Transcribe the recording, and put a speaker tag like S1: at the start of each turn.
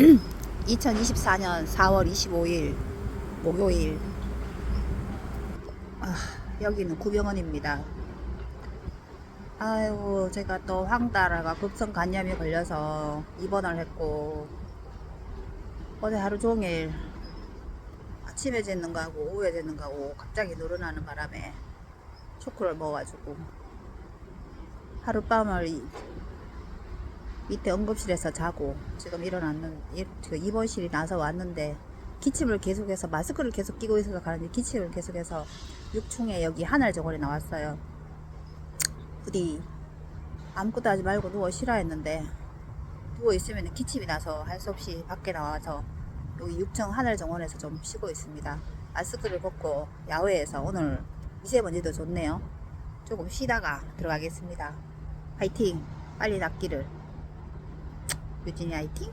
S1: 2024년 4월 25일 목요일 아, 여기는 구병원입니다. 아이고 제가 또 황달아가 급성 간염이 걸려서 입원을 했고 어제 하루 종일 아침에 짖는 거하고 오후에 짖는 거하고 갑자기 늘어나는 바람에 초크를 먹어가지고 하룻밤을 이- 밑에 응급실에서 자고 지금 일어났는 이- 그 입원실이 나서 왔는데 기침을 계속해서 마스크를 계속 끼고 있어서 가는데 기침을 계속해서 6층에 여기 하늘 정원에 나왔어요. 부디 아무것도 하지 말고 누워 쉬라 했는데 누워 있으면 기침이 나서 할 수 없이 밖에 나와서 여기 6층 하늘 정원에서 좀 쉬고 있습니다. 마스크를 벗고 야외에서 오늘 미세먼지도 좋네요. 조금 쉬다가 들어가겠습니다. 파이팅! 빨리 낫기를. packaging I think